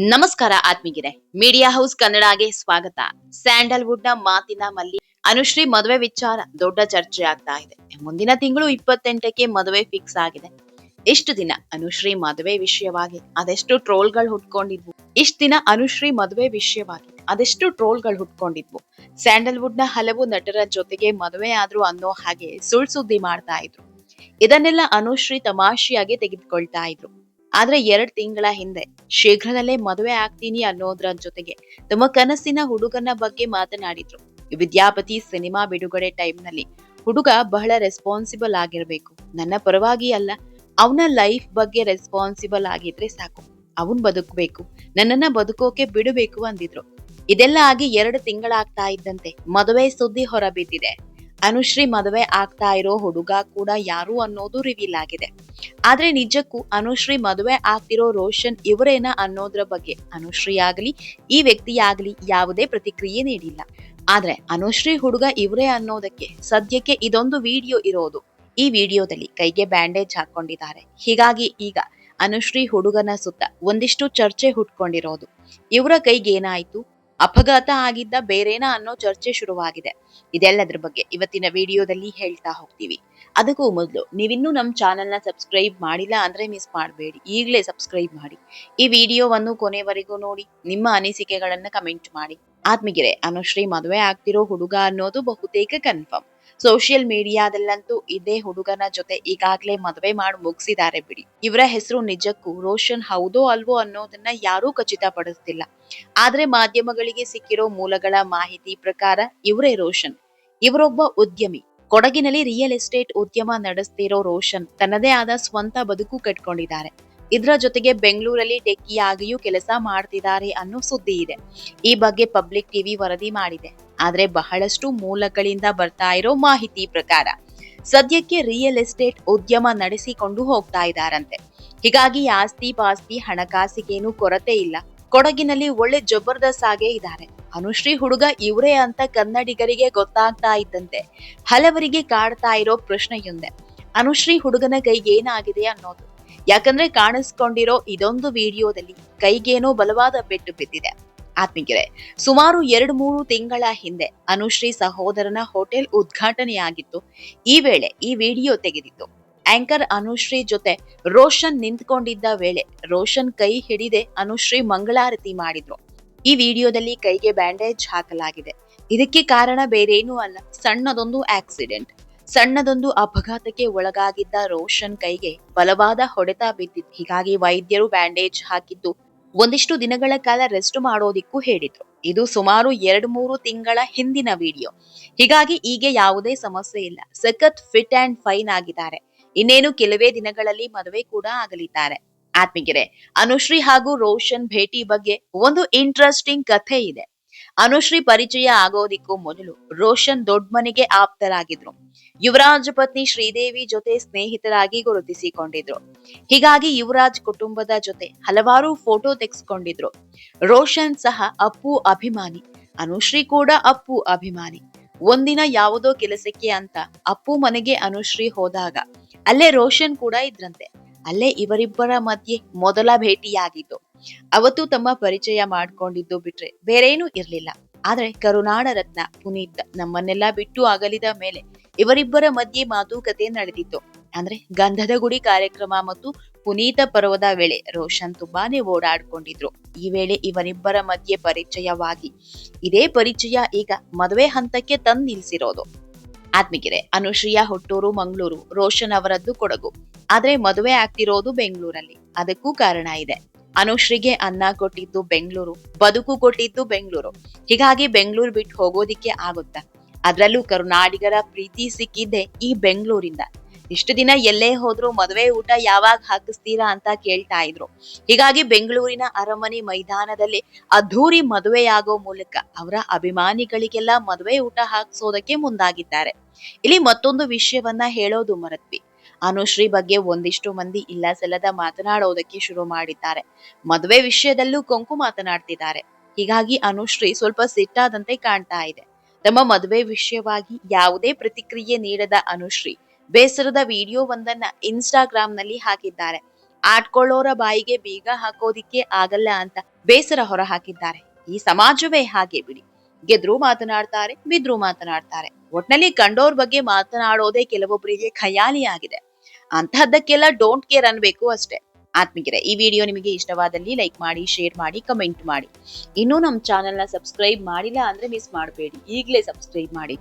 ನಮಸ್ಕಾರ ಆತ್ಮೀಗಿರೆ media house ಕನ್ನಡಗೆ ಸ್ವಾಗತ. ಸ್ಯಾಂಡಲ್ವುಡ್ನ ಮಾತಿನ ಮಲ್ಲಿ ಅನುಶ್ರೀ ಮದುವೆ ವಿಚಾರ ದೊಡ್ಡ ಚರ್ಚೆ ಆಗ್ತಾ ಇದೆ. ಮುಂದಿನ ತಿಂಗಳು ಇಪ್ಪತ್ತೆಂಟಕ್ಕೆ ಮದುವೆ ಫಿಕ್ಸ್ ಆಗಿದೆ. ಇಷ್ಟು ದಿನ ಅನುಶ್ರೀ ಮದುವೆ ವಿಷಯವಾಗಿ ಅದೆಷ್ಟು ಟ್ರೋಲ್ಗಳು ಹುಟ್ಕೊಂಡಿದ್ವು. ಇಷ್ಟು ದಿನ ಅನುಶ್ರೀ ಮದುವೆ ವಿಷಯವಾಗಿ ಅದೆಷ್ಟು ಟ್ರೋಲ್ಗಳು ಹುಟ್ಕೊಂಡಿದ್ವು. ಸ್ಯಾಂಡಲ್ವುಡ್ನ ಹಲವು ನಟರ ಜೊತೆಗೆ ಮದುವೆ ಆದ್ರೂ ಅನ್ನೋ ಹಾಗೆ ಸುಳ್ ಸುದ್ದಿ ಮಾಡ್ತಾ ಇದ್ರು. ಇದನ್ನೆಲ್ಲ ಅನುಶ್ರೀ ತಮಾಷೆಯಾಗಿ ತೆಗೆದುಕೊಳ್ತಾ ಇದ್ರು. ಆದ್ರೆ ಎರಡ್ ತಿಂಗಳ ಹಿಂದೆ ಶೀಘ್ರದಲ್ಲೇ ಮದುವೆ ಆಗ್ತೀನಿ ಅನ್ನೋದ್ರ ಜೊತೆಗೆ ತಮ್ಮ ಕನಸಿನ ಹುಡುಗನ ಬಗ್ಗೆ ಮಾತನಾಡಿದ್ರು. ವಿದ್ಯಾಪತಿ ಸಿನಿಮಾ ಬಿಡುಗಡೆ ಟೈಮ್ನಲ್ಲಿ ಹುಡುಗ ಬಹಳ ರೆಸ್ಪಾನ್ಸಿಬಲ್ ಆಗಿರ್ಬೇಕು. ನನ್ನ ಪರವಾಗಿ ಅಲ್ಲ, ಅವನ ಲೈಫ್ ಬಗ್ಗೆ ರೆಸ್ಪಾನ್ಸಿಬಲ್ ಆಗಿದ್ರೆ ಸಾಕು. ಅವನ್ ಬದುಕಬೇಕು, ನನ್ನನ್ನ ಬದುಕೋಕೆ ಬಿಡಬೇಕು ಅಂದಿದ್ರು. ಇದೆಲ್ಲ ಆಗಿ ಎರಡು ತಿಂಗಳಾಗ್ತಾ ಇದ್ದಂತೆ ಮದುವೆ ಸುದ್ದಿ ಹೊರಬಿದ್ದಿದೆ. ಅನುಶ್ರೀ ಮದುವೆ ಆಗ್ತಾ ಇರೋ ಹುಡುಗ ಕೂಡ ಯಾರು ಅನ್ನೋದು ರಿವೀಲ್ ಆಗಿದೆ. ಆದ್ರೆ ನಿಜಕ್ಕೂ ಅನುಶ್ರೀ ಮದುವೆ ಆಗ್ತಿರೋ ರೋಷನ್ ಇವರೇನ ಅನ್ನೋದ್ರ ಬಗ್ಗೆ ಅನುಶ್ರೀ ಆಗ್ಲಿ, ಈ ವ್ಯಕ್ತಿಯಾಗ್ಲಿ ಯಾವುದೇ ಪ್ರತಿಕ್ರಿಯೆ ನೀಡಿಲ್ಲ. ಆದ್ರೆ ಅನುಶ್ರೀ ಹುಡುಗ ಇವರೇ ಅನ್ನೋದಕ್ಕೆ ಸದ್ಯಕ್ಕೆ ಇದೊಂದು ವಿಡಿಯೋ ಇರೋದು. ಈ ವಿಡಿಯೋದಲ್ಲಿ ಕೈಗೆ ಬ್ಯಾಂಡೇಜ್ ಹಾಕೊಂಡಿದ್ದಾರೆ. ಹೀಗಾಗಿ ಈಗ ಅನುಶ್ರೀ ಹುಡುಗನ ಸುತ್ತ ಒಂದಿಷ್ಟು ಚರ್ಚೆ ಹುಟ್ಕೊಂಡಿರೋದು. ಇವರ ಕೈಗೆ ಏನಾಯ್ತು? ಅಪಘಾತ ಆಗಿದ್ದ ಬೇರೇನ ಅನ್ನೋ ಚರ್ಚೆ ಶುರುವಾಗಿದೆ. ಇದೆಲ್ಲದರ ಬಗ್ಗೆ ಇವತ್ತಿನ ವಿಡಿಯೋದಲ್ಲಿ ಹೇಳ್ತಾ ಹೋಗ್ತೀವಿ. ಅದಕ್ಕೂ ಮೊದಲು ನೀವಿನ್ನೂ ನಮ್ಮ ಚಾನೆಲ್ನ ಸಬ್ಸ್ಕ್ರೈಬ್ ಮಾಡಿಲ್ಲ ಅಂದ್ರೆ ಮಿಸ್ ಮಾಡಬೇಡಿ. ಈಗಲೇ ಸಬ್ಸ್ಕ್ರೈಬ್ ಮಾಡಿ. ಈ ವಿಡಿಯೋವನ್ನು ಕೊನೆವರೆಗೂ ನೋಡಿ, ನಿಮ್ಮ ಅನಿಸಿಕೆಗಳನ್ನ ಕಮೆಂಟ್ ಮಾಡಿ. ಆತ್ಮಿಗೆರೆ, ಅನುಶ್ರೀ ಮದುವೆ ಆಗ್ತಿರೋ ಹುಡುಗ ಅನ್ನೋದು ಬಹುತೇಕ ಕನ್ಫರ್ಮ್ ಸೋಷಿಯಲ್ ಮೀಡಿಯಾದಲ್ಲಂತೂ ಇದೇ ಹುಡುಗನ ಜೊತೆ ಈಗಾಗಲೇ ಮದುವೆ ಮಾಡಿ ಮುಗಿಸಿದ್ದಾರೆ ಬಿಡಿ. ಇವರ ಹೆಸರು ನಿಜಕ್ಕೂ ರೋಷನ್ ಹೌದೋ ಅಲ್ವೋ ಅನ್ನೋದನ್ನ ಯಾರೂ ಖಚಿತಪಡಿಸ್ತಿಲ್ಲ. ಆದ್ರೆ ಮಾಧ್ಯಮಗಳಿಗೆ ಸಿಕ್ಕಿರೋ ಮೂಲಗಳ ಮಾಹಿತಿ ಪ್ರಕಾರ ಇವರೇ ರೋಷನ್. ಇವರೊಬ್ಬ ಉದ್ಯಮಿ. ಕೊಡಗಿನಲ್ಲಿ ರಿಯಲ್ ಎಸ್ಟೇಟ್ ಉದ್ಯಮ ನಡೆಸ್ತಿರೋ ರೋಷನ್ ತನ್ನದೇ ಆದ ಸ್ವಂತ ಬದುಕು ಕಟ್ಕೊಂಡಿದ್ದಾರೆ. ಇದರ ಜೊತೆಗೆ ಬೆಂಗಳೂರಲ್ಲಿ ಟೆಕ್ಕಿಯಾಗಿಯೂ ಕೆಲಸ ಮಾಡ್ತಿದ್ದಾರೆ ಅನ್ನೋ ಸುದ್ದಿ ಇದೆ. ಈ ಬಗ್ಗೆ ಪಬ್ಲಿಕ್ ಟಿವಿ ವರದಿ ಮಾಡಿದೆ. ಆದರೆ ಬಹಳಷ್ಟು ಮೂಲಗಳಿಂದ ಬರ್ತಾ ಇರೋ ಮಾಹಿತಿ ಪ್ರಕಾರ ಸದ್ಯಕ್ಕೆ ರಿಯಲ್ ಎಸ್ಟೇಟ್ ಉದ್ಯಮ ನಡೆಸಿಕೊಂಡು ಹೋಗ್ತಾ ಇದ್ದಾರಂತೆ. ಹೀಗಾಗಿ ಆಸ್ತಿ ಪಾಸ್ತಿ ಹಣಕಾಸಿಗೇನು ಕೊರತೆ ಇಲ್ಲ. ಕೊಡಗಿನಲ್ಲಿ ಒಳ್ಳೆ ಜಬರ್ದಸ್ತ್ ಆಗೇ ಇದ್ದಾರೆ. ಅನುಶ್ರೀ ಹುಡುಗ ಇವರೇ ಅಂತ ಕನ್ನಡಿಗರಿಗೆ ಗೊತ್ತಾಗ್ತಾ ಇದ್ದಂತೆ ಹಲವರಿಗೆ ಕಾಡ್ತಾ ಇರೋ ಪ್ರಶ್ನೆಯೊಂದೆ. ಅನುಶ್ರೀ ಹುಡುಗನ ಕೈಗೆ ಏನಾಗಿದೆ ಅನ್ನೋದು. ಯಾಕಂದ್ರೆ ಕಾಣಿಸ್ಕೊಂಡಿರೋ ಇದೊಂದು ವಿಡಿಯೋದಲ್ಲಿ ಕೈಗೇನೋ ಬಲವಾದ ಪೆಟ್ಟು ಬಿದ್ದಿದೆ. ಆತ್ಮೀಗೆರೆ ಸುಮಾರು ಎರಡು ಮೂರು ತಿಂಗಳ ಹಿಂದೆ ಅನುಶ್ರೀ ಸಹೋದರನ ಹೋಟೆಲ್ ಉದ್ಘಾಟನೆಯಾಗಿತ್ತು. ಈ ವೇಳೆ ಈ ವಿಡಿಯೋ ತೆಗೆದಿತ್ತು. ಆಂಕರ್ ಅನುಶ್ರೀ ಜೊತೆ ರೋಷನ್ ನಿಂತ್ಕೊಂಡಿದ್ದ ವೇಳೆ ರೋಷನ್ ಕೈ ಹಿಡಿದೆ ಅನುಶ್ರೀ ಮಂಗಳಾರತಿ ಮಾಡಿದ್ರು. ಈ ವಿಡಿಯೋದಲ್ಲಿ ಕೈಗೆ ಬ್ಯಾಂಡೇಜ್ ಹಾಕಲಾಗಿದೆ. ಇದಕ್ಕೆ ಕಾರಣ ಬೇರೇನೂ ಅಲ್ಲ, ಸಣ್ಣದೊಂದು ಆಕ್ಸಿಡೆಂಟ್. ಸಣ್ಣದೊಂದು ಅಪಘಾತಕ್ಕೆ ಒಳಗಾಗಿದ್ದ ರೋಷನ್ ಕೈಗೆ ಬಲವಾದ ಹೊಡೆತ ಬಿದ್ದಿತ್ತು. ಹೀಗಾಗಿ ವೈದ್ಯರು ಬ್ಯಾಂಡೇಜ್ ಹಾಕಿದ್ದು ಒಂದಿಷ್ಟು ದಿನಗಳ ಕಾಲ ರೆಸ್ಟ್ ಮಾಡೋದಿಕ್ಕೂ ಹೇಳಿದ್ರು. ಇದು ಸುಮಾರು ಎರಡು ಮೂರು ತಿಂಗಳ ಹಿಂದಿನ ವಿಡಿಯೋ. ಹೀಗಾಗಿ ಈಗ ಯಾವುದೇ ಸಮಸ್ಯೆ ಇಲ್ಲ. ಸಖತ್ ಫಿಟ್ ಅಂಡ್ ಫೈನ್ ಆಗಿದ್ದಾರೆ. ಇನ್ನೇನು ಕೆಲವೇ ದಿನಗಳಲ್ಲಿ ಮದುವೆ ಕೂಡ ಆಗಲಿದ್ದಾರೆ. ಆತ್ಮೀಗೆರೆ ಅನುಶ್ರೀ ಹಾಗೂ ರೋಷನ್ ಭೇಟಿ ಬಗ್ಗೆ ಒಂದು ಇಂಟ್ರೆಸ್ಟಿಂಗ್ ಕಥೆ ಇದೆ. ಅನುಶ್ರೀ ಪರಿಚಯ ಆಗೋದಿಕ್ಕೂ ಮೊದಲು ರೋಷನ್ ದೊಡ್ಡಮನೆಗೆ ಆಪ್ತರಾಗಿದ್ರು. ಯುವರಾಜ್ ಪತ್ನಿ ಶ್ರೀದೇವಿ ಜೊತೆ ಸ್ನೇಹಿತರಾಗಿ ಗುರುತಿಸಿಕೊಂಡಿದ್ರು. ಹೀಗಾಗಿ ಯುವರಾಜ್ ಕುಟುಂಬದ ಜೊತೆ ಹಲವಾರು ಫೋಟೋ ತೆಗೆಸ್ಕೊಂಡಿದ್ರು. ರೋಷನ್ ಸಹ ಅಪ್ಪು ಅಭಿಮಾನಿ, ಅನುಶ್ರೀ ಕೂಡ ಅಪ್ಪು ಅಭಿಮಾನಿ. ಒಂದಿನ ಯಾವುದೋ ಕೆಲಸಕ್ಕೆ ಅಂತ ಅಪ್ಪು ಮನೆಗೆ ಅನುಶ್ರೀ ಹೋದಾಗ ಅಲ್ಲೇ ರೋಷನ್ ಕೂಡ ಇದ್ರಂತೆ. ಅಲ್ಲೇ ಇವರಿಬ್ಬರ ಮಧ್ಯೆ ಮೊದಲ ಭೇಟಿಯಾಗಿತ್ತು ಅವತ್ತು ತಮ್ಮ ಪರಿಚಯ ಮಾಡ್ಕೊಂಡಿದ್ದು ಬಿಟ್ರೆ ಬೇರೇನೂ ಇರ್ಲಿಲ್ಲ. ಆದ್ರೆ ಕರುನಾಡ ರತ್ನ ಪುನೀತ್ ನಮ್ಮನ್ನೆಲ್ಲ ಬಿಟ್ಟು ಅಗಲಿದ ಮೇಲೆ ಇವರಿಬ್ಬರ ಮಧ್ಯೆ ಮಾತುಕತೆ ನಡೆದಿತ್ತು. ಅಂದ್ರೆ ಗಂಧದ ಗುಡಿ ಕಾರ್ಯಕ್ರಮ ಮತ್ತು ಪುನೀತ ಪರ್ವದ ವೇಳೆ ರೋಷನ್ ತುಂಬಾನೇ ಓಡಾಡ್ಕೊಂಡಿದ್ರು. ಈ ವೇಳೆ ಇವರಿಬ್ಬರ ಮಧ್ಯೆ ಪರಿಚಯವಾಗಿ ಇದೇ ಪರಿಚಯ ಈಗ ಮದುವೆ ಹಂತಕ್ಕೆ ತಂದ್ ನಿಲ್ಸಿರೋದು. ಆತ್ಮಿಗೆರೆ, ಅನುಶ್ರೀಯ ಹುಟ್ಟೂರು, ಮಂಗಳೂರು, ರೋಷನ್ ಅವರದ್ದು ಕೊಡಗು. ಆದ್ರೆ ಮದುವೆ ಆಗ್ತಿರೋದು ಬೆಂಗಳೂರಲ್ಲಿ. ಅದಕ್ಕೂ ಕಾರಣ ಇದೆ. ಅನುಶ್ರೀಗೆ ಅನ್ನ ಕೊಟ್ಟಿದ್ದು ಬೆಂಗಳೂರು, ಬದುಕು ಕೊಟ್ಟಿದ್ದು ಬೆಂಗಳೂರು. ಹೀಗಾಗಿ ಬೆಂಗಳೂರು ಬಿಟ್ಟು ಹೋಗೋದಿಕ್ಕೆ ಆಗುತ್ತಾ? ಅದ್ರಲ್ಲೂ ಕರುನಾಡಿಗರ ಪ್ರೀತಿ ಸಿಕ್ಕಿದ್ದೆ ಈ ಬೆಂಗಳೂರಿಂದ. ಇಷ್ಟು ದಿನ ಎಲ್ಲೇ ಹೋದ್ರು ಮದುವೆ ಊಟ ಯಾವಾಗ ಹಾಕಿಸ್ತೀರಾ ಅಂತ ಕೇಳ್ತಾ ಇದ್ರು. ಹೀಗಾಗಿ ಬೆಂಗಳೂರಿನ ಅರಮನೆ ಮೈದಾನದಲ್ಲಿ ಅದ್ಧೂರಿ ಮದುವೆಯಾಗೋ ಮೂಲಕ ಅವರ ಅಭಿಮಾನಿಗಳಿಗೆಲ್ಲ ಮದುವೆ ಊಟ ಹಾಕಿಸೋದಕ್ಕೆ ಮುಂದಾಗಿದ್ದಾರೆ. ಇಲ್ಲಿ ಮತ್ತೊಂದು ವಿಷಯವನ್ನ ಹೇಳೋದು ಮರತ್ವಿ. ಅನುಶ್ರೀ ಬಗ್ಗೆ ಒಂದಿಷ್ಟು ಮಂದಿ ಇಲ್ಲ ಸಲ್ಲದ ಮಾತನಾಡೋದಕ್ಕೆ ಶುರು ಮಾಡಿದ್ದಾರೆ. ಮದುವೆ ವಿಷಯದಲ್ಲೂ ಕೊಂಕು ಮಾತನಾಡ್ತಿದ್ದಾರೆ. ಹೀಗಾಗಿ ಅನುಶ್ರೀ ಸ್ವಲ್ಪ ಸಿಟ್ಟಾದಂತೆ ಕಾಣ್ತಾ ಇದೆ. ತಮ್ಮ ಮದುವೆ ವಿಷಯವಾಗಿ ಯಾವುದೇ ಪ್ರತಿಕ್ರಿಯೆ ನೀಡದ ಅನುಶ್ರೀ ಬೇಸರದ ವಿಡಿಯೋ ಒಂದನ್ನ ಇನ್ಸ್ಟಾಗ್ರಾಮ್ನಲ್ಲಿ ಹಾಕಿದ್ದಾರೆ. ಆಡ್ಕೊಳ್ಳೋರ ಬಾಯಿಗೆ ಬೀಗ ಹಾಕೋದಿಕ್ಕೆ ಆಗಲ್ಲ ಅಂತ ಬೇಸರ ಹೊರ ಹಾಕಿದ್ದಾರೆ ಈ ಸಮಾಜವೇ ಹಾಗೆ ಬಿಡಿ. ಗೆದ್ರು ಮಾತನಾಡ್ತಾರೆ, ಬಿದ್ರು ಮಾತನಾಡ್ತಾರೆ. ಒಟ್ನಲ್ಲಿ ಕಂಡೋರ್ ಬಗ್ಗೆ ಮಾತನಾಡೋದೇ ಕೆಲವೊಬ್ಬರಿಗೆ ಖಯಾಲಿ ಆಗಿದೆ ಅಂತಹದ್ದಕ್ಕೆಲ್ಲ ಡೋಂಟ್ ಕೇರ್ ಅನ್ಬೇಕು ಅಷ್ಟೇ. ಆತ್ಮಿಗೆರೆ ಈ ವಿಡಿಯೋ ನಿಮಗೆ ಇಷ್ಟವಾದಲ್ಲಿ ಲೈಕ್ ಮಾಡಿ ಶೇರ್ ಮಾಡಿ ಕಮೆಂಟ್ ಮಾಡಿ. ಇನ್ನೂ ನಮ್ಮ ಚಾನೆಲ್ನ ಸಬ್ಸ್ಕ್ರೈಬ್ ಮಾಡಿಲ್ಲ ಅಂದ್ರೆ ಮಿಸ್ ಮಾಡಬೇಡಿ. ಈಗಲೇ ಸಬ್ಸ್ಕ್ರೈಬ್ ಮಾಡಿ.